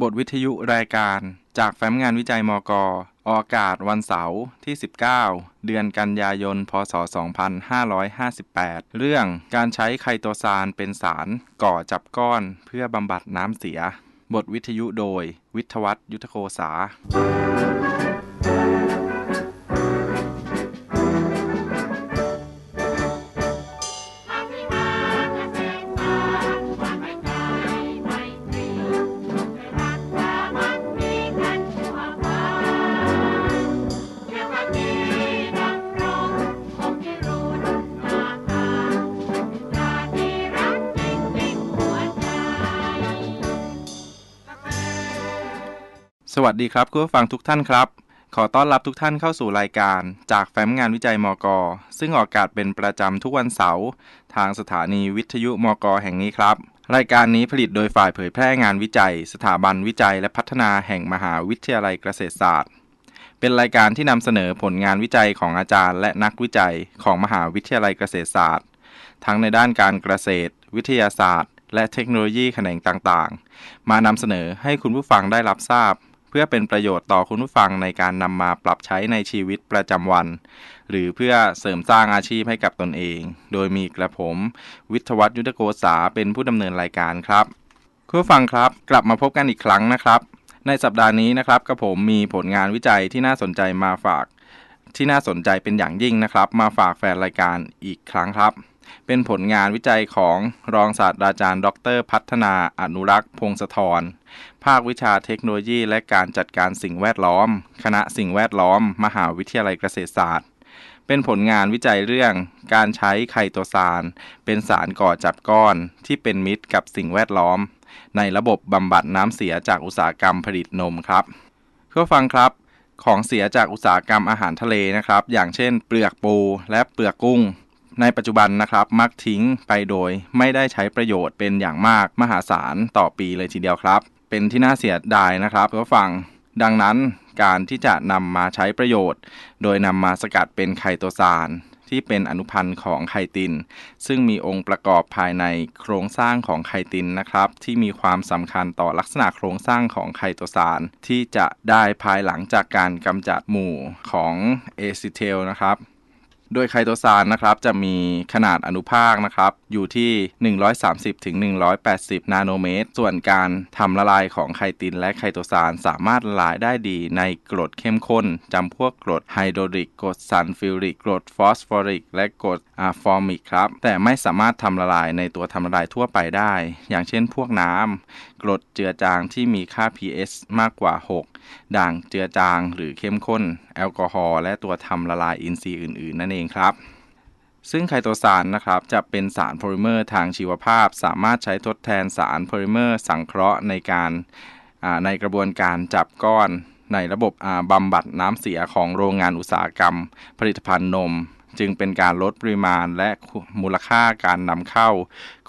บทวิทยุรายการจากแฟ้มงานวิจัยมก ออกอากาศวันเสาร์ที่ 19 เดือนกันยายน พศ 2558 เรื่องการใช้ไคโตซานเป็นสารก่อจับก้อนเพื่อบำบัดน้ำเสีย บทวิทยุโดย วิทวัตยุทธโคสา สวัสดีครับคุณผู้ฟังทุกท่านครับ ขอต้อนรับทุกท่านเข้าสู่รายการ จากแฟ้มงานวิจัยมก ซึ่งออกอากาศเป็นประจำทุกวันเสาร์ทางสถานีวิทยุมก แห่งนี้ครับ รายการนี้ผลิตโดยฝ่ายเผยแพร่งานวิจัย สถาบันวิจัยและพัฒนาแห่งมหาวิทยาลัยเกษตรศาสตร์ เป็นรายการที่นำเสนอผลงานวิจัยของอาจารย์ และนักวิจัยของมหาวิทยาลัยเกษตรศาสตร์ ทั้งในด้านการเกษตร วิทยาศาสตร์ และเทคโนโลยีแขนงต่างๆ มานำเสนอให้คุณผู้ฟังได้รับทราบ เพื่อเป็นประโยชน์ต่อคุณผู้ฟังในการนำมาปรับใช้ในชีวิตประจำวัน หรือเพื่อเสริมสร้างอาชีพให้กับตนเอง โดยมีกระผม วิทวัฒน์ยุทธโกษาเป็นผู้ดำเนินรายการครับคุณผู้ฟังครับ กลับมาพบกันอีกครั้งนะครับ ในสัปดาห์นี้นะครับกับผมมีผลงานวิจัยที่น่าสนใจมาฝาก ที่น่าสนใจเป็นอย่างยิ่งนะครับ มาฝากแฟนรายการอีกครั้งครับ เป็นผลงานวิจัยของรองศาสตราจารย์ ดร พัฒนาอนุรักษ์ พงศธร ภาควิชาเทคโนโลยีและการจัดการสิ่งแวดล้อม คณะสิ่งแวดล้อม มหาวิทยาลัยเกษตรศาสตร์ เป็นผลงานวิจัยเรื่องการใช้ไคโตซาน เป็นสารก่อจับก้อนที่เป็นมิตรกับสิ่งแวดล้อม ในระบบบำบัดน้ำเสียจากอุตสาหกรรมผลิตนมครับเพื่อฟังครับของเสียจากอุตสาหกรรมอาหารทะเลนะครับ อย่างเช่น เปลือกปูและเปลือกกุ้ง ในปัจจุบันนะครับมักทิ้งไปโดยไม่ได้ใช้ประโยชน์เป็นอย่างมากมหาศาลต่อปีเลยทีเดียวครับ เป็นที่น่าเสียดายนะครับเพื่อฟังดังนั้นการที่จะนำมาใช้ประโยชน์ โดยนำมาสกัดเป็นไคโตซานที่เป็นอนุพันธ์ของไคติน ซึ่งมีองค์ประกอบภายในโครงสร้างของไคตินนะครับ ที่มีความสำคัญต่อลักษณะโครงสร้างของไคโตซานที่จะได้ภายหลังจากการกำจัดหมู่ของเอซิเทลนะครับ โดยไคโตซานนะครับจะมีขนาดอนุภาคนะครับอยู่ที่ 130ถึง180 นาโนเมตร ส่วนการทำละลายของไคตินและไคโตซานสามารถละลายได้ดีในกรดเข้มข้นจำพวกกรดไฮโดรลิกกรดซัลฟิวริกกรดฟอสฟอริก และกรดอะฟอร์มิกครับ แต่ไม่สามารถทำละลายในตัวทำละลายทั่วไปได้ อย่างเช่นพวกน้ำกรดเจือจางที่มีค่า pH มากกว่า 6 ด่างเจือจางหรือเข้มข้น แอลกอฮอล์และตัวทำละลายอินทรีย์อื่น ๆ นั่นเองครับซึ่งไคโตซานนะครับจะเป็นสารโพลิเมอร์ทางชีวภาพ สามารถใช้ทดแทนสารโพลิเมอร์สังเคราะห์ในการในกระบวนการจับก้อนในระบบบำบัดน้ำเสียของโรงงานอุตสาหกรรม ผลิตภัณฑ์นม จึงเป็นการลดปริมาณและมูลค่าการนำเข้า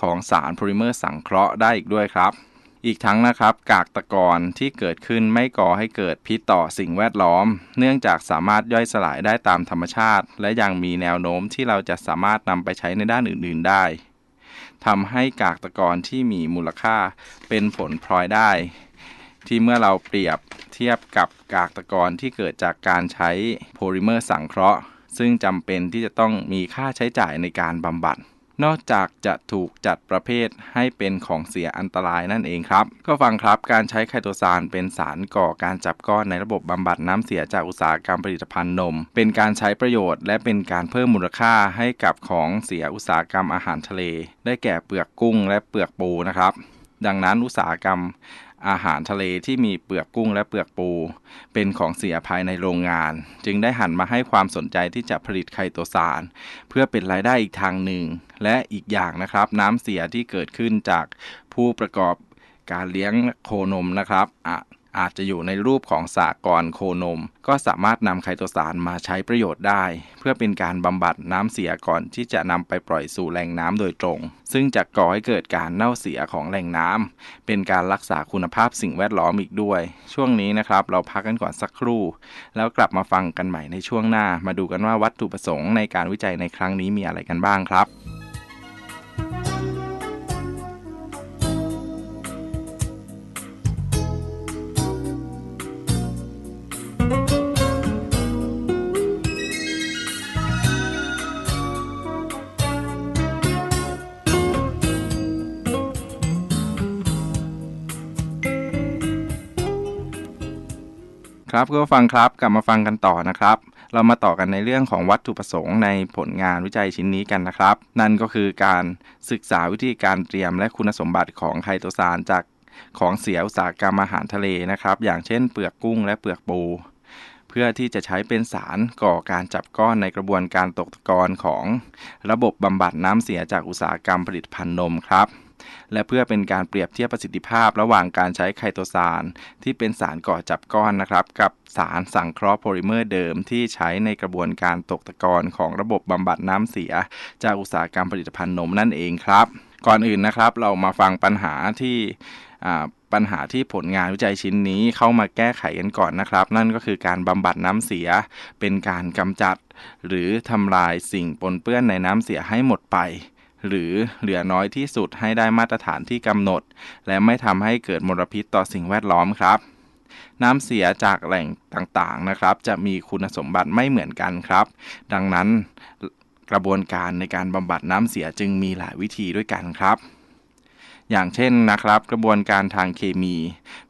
ของสารโพลิเมอร์สังเคราะห์ได้อีกด้วยครับ อีกทั้งนะครับกากตะกอนที่เกิดขึ้นไม่ก่อให้เกิดพิษต่อสิ่งแวดล้อม เนื่องจากสามารถย่อยสลายได้ตามธรรมชาติ และยังมีแนวโน้มที่เราจะสามารถนำไปใช้ในด้านอื่น ๆ ได้ทำให้กากตะกอนที่มีมูลค่าเป็นผลพลอยได้ ที่เมื่อเราเปรียบเทียบกับกากตะกอนที่เกิดจากการใช้โพลิเมอร์สังเคราะห์ ซึ่งจำเป็นที่จะต้องมีค่าใช้จ่ายในการบำบัด นอกจากจะถูกจัดประเภทให้เป็นของเสียอันตรายนั่นเองครับ ก็ฟังครับการใช้ไคโตซานเป็นสารก่อการจับก้อนในระบบบำบัดน้ำเสียจากอุตสาหกรรมผลิตภัณฑ์นม เป็นการใช้ประโยชน์ และเป็นการเพิ่มมูลค่าให้กับของเสียอุตสาหกรรมอาหารทะเล ได้แก่เปลือกกุ้งและเปลือกปูนะครับ ดังนั้นอุตสาหกรรม อาหารทะเลที่มีเปลือกกุ้งและเปลือกปู เป็นของเสียภายในโรงงาน จึงได้หันมาให้ความสนใจที่จะผลิตไข่ตัวสาร เพื่อเป็นรายได้อีกทางหนึ่ง และอีกอย่างนะครับ น้ำเสียที่เกิดขึ้นจากผู้ประกอบการเลี้ยงโคนมนะครับ อาจจะอยู่ในรูปของสากรโคนม ก็สามารถนำไคโตซานมาใช้ประโยชน์ได้ เพื่อเป็นการบำบัดน้ำเสียก่อนที่จะนำไปปล่อยสู่แหล่งน้ำโดยตรง ซึ่งจะก่อให้เกิดการเน่าเสียของแหล่งน้ำเป็นการรักษาคุณภาพสิ่งแวดล้อมอีกด้วย ช่วงนี้นะครับ เราพักกันก่อนสักครู่ แล้วกลับมาฟังกันใหม่ในช่วงหน้า มาดูกันว่าวัตถุประสงค์ในการวิจัยในครั้งนี้มีอะไรกันบ้างครับ「 ครับก็ฟังครับกลับมาฟังกันต่อนะครับ เรามาต่อกันในเรื่องของวัตถุประสงค์ในผลงานวิจัยชิ้นนี้กันนะครับ นั่นก็คือการศึกษาวิธีการเตรียมและคุณสมบัติของไคโตซานจากของเสียอุตสาหกรรมอาหารทะเลนะครับ อย่างเช่นเปลือกกุ้งและเปลือกปู เพื่อที่จะใช้เป็นสารก่อการจับก้อนในกระบวนการตกตะกอนของระบบบำบัดน้ำเสียจากอุตสาหกรรมผลิตภัณฑ์นมครับ และเพื่อเป็นการเปรียบเทียบประสิทธิภาพระหว่างการใช้ไคโตซานที่เป็นสารก่อจับก้อนนะครับ กับสารสังเคราะห์โพลิเมอร์เดิมที่ใช้ในกระบวนการตกตะกอนของระบบบำบัดน้ำเสีย จากอุตสาหกรรมผลิตภัณฑ์นมนั่นเองครับ ก่อนอื่นนะครับเรามาฟังปัญหาที่ปัญหาที่ผลงานวิจัยชิ้นนี้เข้ามาแก้ไขกันก่อนนะครับ นั่นก็คือการบำบัดน้ำเสีย เป็นการกำจัด หรือทำลายสิ่งปนเปื้อนในน้ำเสียให้หมดไป หรือเหลือน้อยที่สุดให้ได้มาตรฐานที่กำหนด และไม่ทำให้เกิดมลพิษต่อสิ่งแวดล้อมครับ น้ำเสียจากแหล่งต่างๆนะครับ จะมีคุณสมบัติไม่เหมือนกันครับ ดังนั้นกระบวนการในการบำบัดน้ำเสียจึงมีหลายวิธีด้วยกันครับอย่างเช่นนะครับ กระบวนการทางเคมี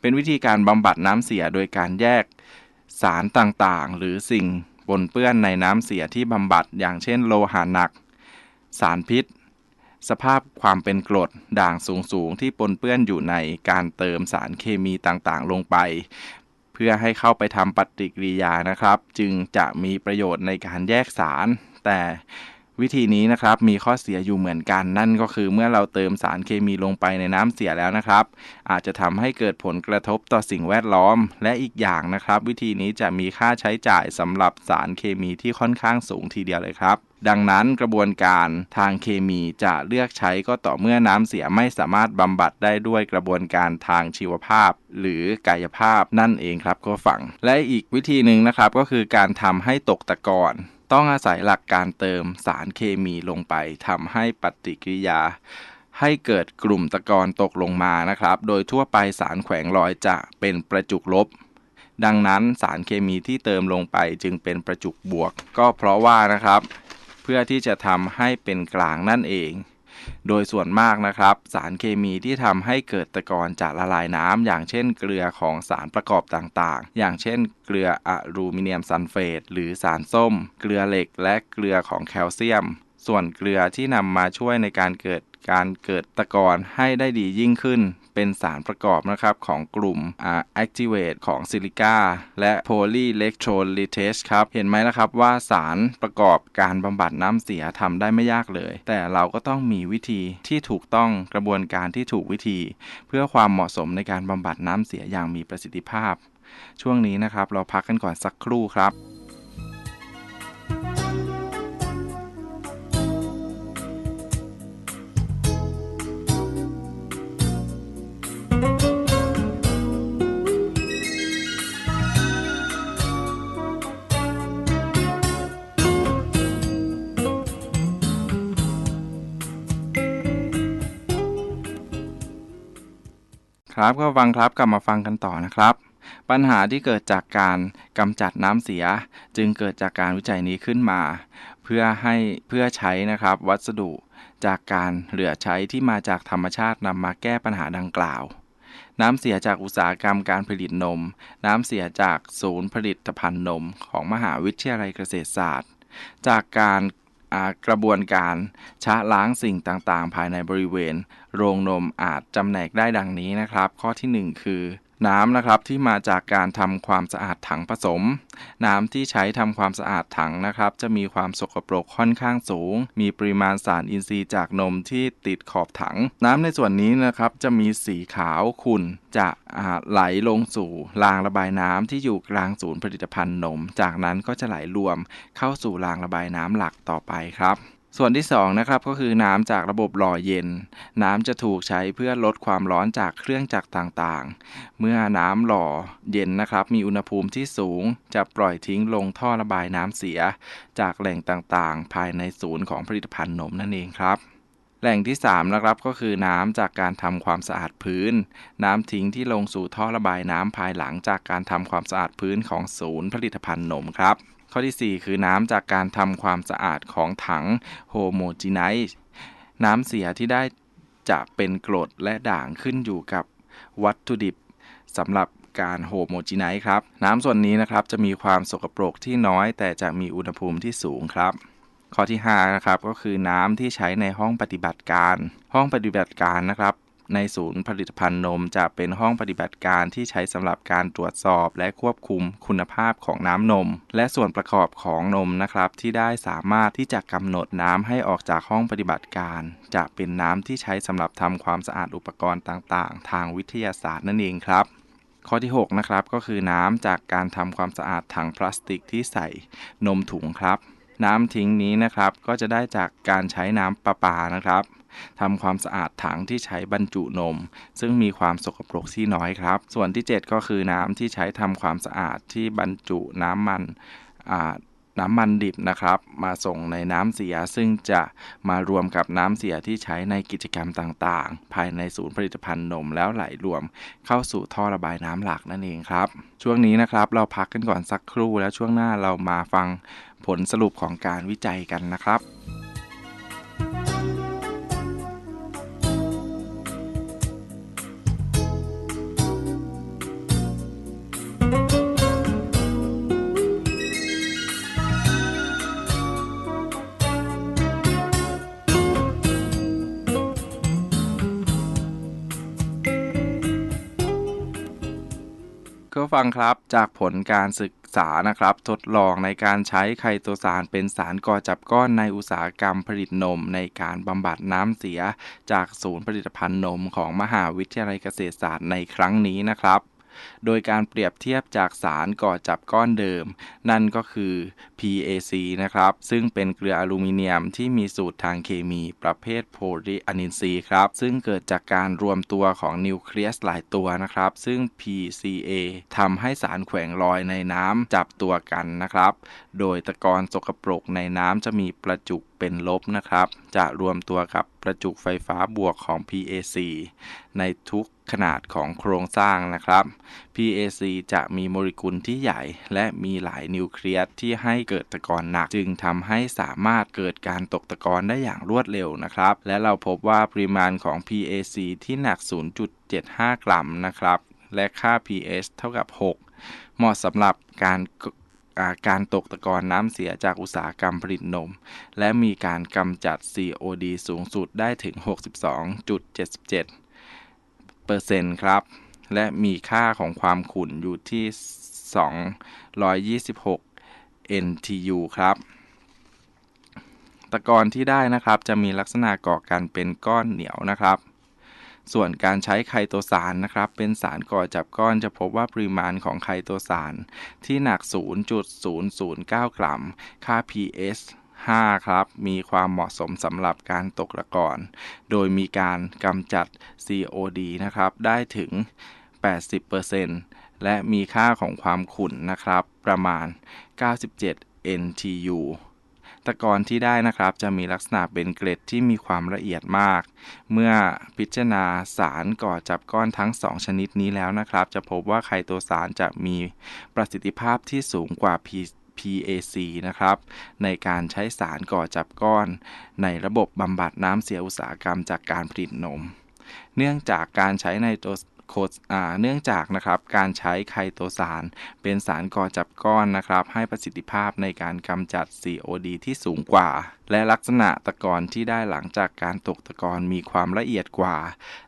เป็นวิธีการบำบัดน้ำเสียโดยการแยกสารต่างๆ หรือสิ่งปนเปื้อนในน้ำเสียที่บำบัด อย่างเช่น โลหะหนัก สารพิษ สภาพความเป็นกรดด่างสูงๆ ที่ปนเปื้อนอยู่ในการเติมสารเคมีต่างๆ ลงไป เพื่อให้เข้าไปทำปฏิกิริยานะครับ จึงจะมีประโยชน์ในการแยกสาร แต่วิธีนี้นะครับมีข้อเสียอยู่เหมือนกันนั่นก็คือเมื่อเราเติมสารเคมีลงไปในน้ำเสียแล้วนะครับ อาจจะทำให้เกิดผลกระทบต่อสิ่งแวดล้อม และอีกอย่างนะครับ วิธีนี้จะมีค่าใช้จ่ายสำหรับสารเคมีที่ค่อนข้างสูงทีเดียวเลยครับ ดังนั้นกระบวนการทางเคมีจะเลือกใช้ก็ต่อเมื่อน้ำเสียไม่สามารถบำบัดได้ด้วยกระบวนการทางชีวภาพ หรือกายภาพนั่นเองครับก็ฝัง และอีกวิธีหนึ่งนะครับก็คือการทำให้ตกตะกอนต้องอาศัยหลักการเติมสารเคมีลงไปทำให้ปฏิกิริยา ให้เกิดกลุ่มตะกอนตกลงมานะครับ โดยทั่วไปสารแขวงลอยจะเป็นประจุลบดังนั้นสารเคมีที่เติมลงไปจึงเป็นประจุบวก ก็เพราะว่านะครับ เพื่อที่จะทำให้เป็นกลางนั่นเอง โดยส่วนมากนะครับ สารเคมีที่ทำให้เกิดตะกอนจากละลายน้ำอย่างเช่นเกลือของสารประกอบต่างๆ อย่างเช่น เกลืออะลูมิเนียมซัลเฟตหรือสารส้ม เกลือเหล็กและเกลือของแคลเซียม ส่วนเกลือที่นำมาช่วยในการเกิดการเกิดตะกอนให้ได้ดียิ่งขึ้น เป็นสารประกอบนะครับของกลุ่ม activate ของซิลิก้าและ polyelectrolysis ครับ เห็นไหมนะครับว่าสารประกอบการบำบัดน้ำเสียทำได้ไม่ยากเลย แต่เราก็ต้องมีวิธีที่ถูกต้องกระบวนการที่ถูกวิธี เพื่อความเหมาะสมในการบำบัดน้ำเสียอย่างมีประสิทธิภาพ ช่วงนี้นะครับเราพักกันก่อนสักครู่ครับ ครับก็ฟังครับกลับมาฟังกันต่อนะครับ ปัญหาที่เกิดจากการกำจัดน้ำเสีย จึงเกิดจากการวิจัยนี้ขึ้นมา เพื่อให้เพื่อใช้นะครับ วัสดุจากการเหลือใช้ที่มาจากธรรมชาตินำมาแก้ปัญหาดังกล่าว น้ำเสียจากอุตสาหกรรมการผลิตนม น้ำเสียจากศูนย์ผลิตภัณฑ์นม ของมหาวิทยาลัยเกษตรศาสตร์ จากการกระบวนการชะล้างสิ่งต่างๆ ภายในบริเวณ โรงนมอาจจำแนกได้ดังนี้นะครับ ข้อที่ 1 คือ น้ำนะครับที่มาจากการทำความสะอาดถังผสม น้ำที่ใช้ทำความสะอาดถังนะครับ จะมีความสกปรกค่อนข้างสูง มีปริมาณสารอินทรีย์จากนมที่ติดขอบถัง น้ำในส่วนนี้นะครับจะมีสีขาวขุ่นจะไหลลงสู่รางระบายน้ำที่อยู่กลางศูนย์ผลิตภัณฑ์นม จากนั้นก็จะไหลรวมเข้าสู่รางระบายน้ำหลักต่อไปครับ ส่วนที่2นะครับก็คือน้ำจากระบบหล่อเย็น น้ำจะถูกใช้เพื่อลดความร้อนจากเครื่องจักรต่างๆ เมื่อน้ำหล่อเย็นนะครับ มีอุณหภูมิที่สูง จะปล่อยทิ้งลงท่อระบายน้ำเสีย จากแหล่งต่างๆ ภายในศูนย์ของผลิตภัณฑ์นมนั่นเองครับแหล่งที่3นะครับก็คือน้ำจากการทำความสะอาดพื้น น้ำทิ้งที่ลงสู่ท่อระบายน้ำภายหลังจากการทำความสะอาดพื้นของศูนย์ผลิตภัณฑ์นมครับ ข้อที่ 4 คือน้ำจากการทำความสะอาดของถังโฮโมจีไนซ์น้ำเสียที่ได้จะเป็นกรดและด่างขึ้นอยู่กับวัตถุดิบสำหรับการโฮโมจีไนท์ครับ น้ำส่วนนี้นะครับจะมีความสกปรกที่น้อย แต่จะมีอุณหภูมิที่สูงครับข้อที่5นะครับก็คือน้ำที่ใช้ในห้องปฏิบัติการ ห้องปฏิบัติการนะครับ ในศูนย์ผลิตภัณฑ์นมจะเป็นห้องปฏิบัติการที่ใช้สำหรับการตรวจสอบและควบคุมคุณภาพของน้ำนม และส่วนประกอบของนมนะครับ ที่ได้สามารถที่จะกำหนดน้ำให้ออกจากห้องปฏิบัติการ จะเป็นน้ำที่ใช้สำหรับทำความสะอาดอุปกรณ์ต่างๆ ทางวิทยาศาสตร์นั่นเองครับข้อที่ 6 นะครับ ก็คือน้ำจากการทำความสะอาดถังพลาสติกที่ใส่นมถุงครับ น้ำทิ้งนี้นะครับก็จะได้จากการใช้น้ำประปานะครับ ทำความสะอาดถังที่ใช้บรรจุนม ซึ่งมีความสกปรกที่น้อยครับ ส่วนที่ 7 ก็คือน้ำที่ใช้ทำความสะอาดที่บรรจุน้ำมันน้ำมันดิบนะครับ มาส่งในน้ำเสียซึ่งจะมารวมกับน้ำเสียที่ใช้ในกิจกรรมต่างๆ ภายในศูนย์ผลิตภัณฑ์นมแล้วไหลรวม เข้าสู่ท่อระบายน้ำหลักนั่นเองครับ ช่วงนี้นะครับเราพักกันก่อนสักครู่แล้วช่วงหน้าเรามาฟังผลสรุปของการวิจัยกันนะครับ ฟังครับจากผลการศึกษานะครับทดลองในการใช้ไคโตซานเป็นสารก่อจับก้อนในอุตสาหกรรมผลิตนม ในการบำบัดน้ำเสีย จากศูนย์ผลิตภัณฑ์นมของมหาวิทยาลัยเกษตรศาสตร์ในครั้งนี้นะครับ โดยการเปรียบเทียบจากสารก่อจับก้อนเดิม นั่นก็คือ PAC นะครับ ซึ่งเป็นเกลืออลูมิเนียมที่มีสูตรทางเคมีประเภทโพลีอะนินซีครับ ซึ่งเกิดจากการรวมตัวของนิวเคลียสหลายตัวนะครับ ซึ่ง PCA ทำให้สารแขวงลอยในน้ำจับตัวกันนะครับ โดยตะกอนสกปรกในน้ำจะมีประจุเป็นลบนะครับ จะรวมตัวกับประจุไฟฟ้าบวกของ PAC ในทุกขนาดของโครงสร้างนะครับ PAC จะมีโมเลกุลที่ใหญ่ และมีหลายนิวเคลียสที่ให้เกิดตะกอนหนัก จึงทำให้สามารถเกิดการตกตะกอนได้อย่างรวดเร็วนะครับ และเราพบว่าปริมาณของ PAC ที่หนัก 0.75 กรัมนะครับ และค่า pH เท่ากับ 6 เหมาะสำหรับการ การตกตะกอนน้ำเสียจากอุตสาหกรรมผลิตนม และมีการกำจัด COD สูงสุดได้ถึง 62.77เปอร์เซ็นต์ครับ และมีค่าของความขุ่นอยู่ที่ 226 NTU ครับ ตะกอนที่ได้นะครับจะมีลักษณะก่อกันเป็นก้อนเหนียวนะครับ ส่วนการใช้ไคโตซานนะครับ เป็นสารก่อจับก้อนจะพบว่าปริมาณของไคโตซานที่หนัก 0.009 กรัม ค่า pH 5 ครับ มีความเหมาะสมสำหรับการตกตะกอนโดยมีการกำจัด COD นะครับ ได้ถึง 80%และมีค่าของความขุ่นนะครับ ประมาณ 97 NTU ตะกอนที่ได้นะครับจะมีลักษณะเป็นเกล็ดที่มีความละเอียดมาก เมื่อพิจารณาสารก่อจับก้อนทั้ง 2 ชนิดนี้แล้วนะครับ จะพบว่าไคโตซานจะมีประสิทธิภาพที่สูงกว่า PAC นะครับ ในการใช้สารก่อจับก้อน ในระบบบำบัดน้ำเสียอุตสาหกรรมจากการผลิตนม เนื่องจากการใช้ในตัวโคเนื่องจากนะครับการใช้ไคโตสาร เป็นสารก่อจับก้อนนะครับให้ประสิทธิภาพในการกำจัด COD ที่สูงกว่า และลักษณะตะกอนที่ได้หลังจากการตกตะกอนมีความละเอียดกว่า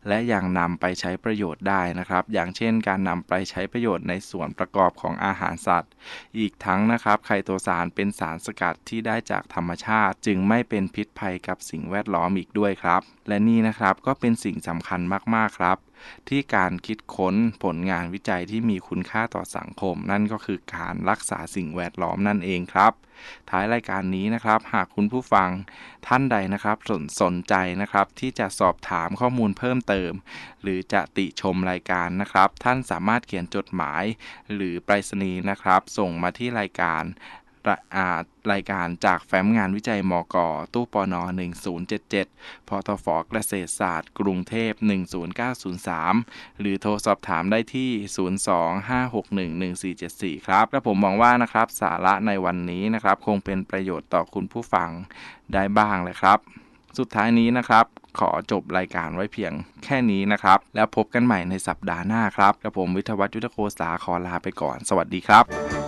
และยังนำไปใช้ประโยชน์ได้นะครับ อย่างเช่น การนำไปใช้ประโยชน์ในส่วนประกอบของอาหารสัตว์ อีกทั้งนะครับไคโตซานเป็นสารสกัดที่ได้จากธรรมชาติ จึงไม่เป็นพิษภัยกับสิ่งแวดล้อมอีกด้วยครับ และนี่นะครับก็เป็นสิ่งสำคัญมากๆครับที่การคิดค้นผลงานวิจัยที่มีคุณค่าต่อสังคม นั่นก็คือการรักษาสิ่งแวดล้อมนั่นเองครับท้ายรายการนี้นะครับ หากคุณผู้ฟังท่านใดนะครับสนสนใจนะครับที่จะสอบถามข้อมูลเพิ่มเติม หรือจะติชมรายการนะครับ ท่านสามารถเขียนจดหมาย หรือไปรษณีย์นะครับ ส่งมาที่รายการ รายการจากแฟ้มงานวิจัยมก ตู้ปน 1077 พทฟเกษตรศาสตร์ กรุงเทพ 10903 หรือโทรสอบถามได้ที่ 025611474 ครับ และผมมองว่านะครับสาระในวันนี้นะครับ คงเป็นประโยชน์ต่อคุณผู้ฟังได้บ้างเลยครับ สุดท้ายนี้นะครับขอจบรายการไว้เพียงแค่นี้นะครับ แล้วพบกันใหม่ในสัปดาห์หน้าครับกระผมวิทยวัฒยุทธโคสาขอลาไปก่อน สวัสดีครับ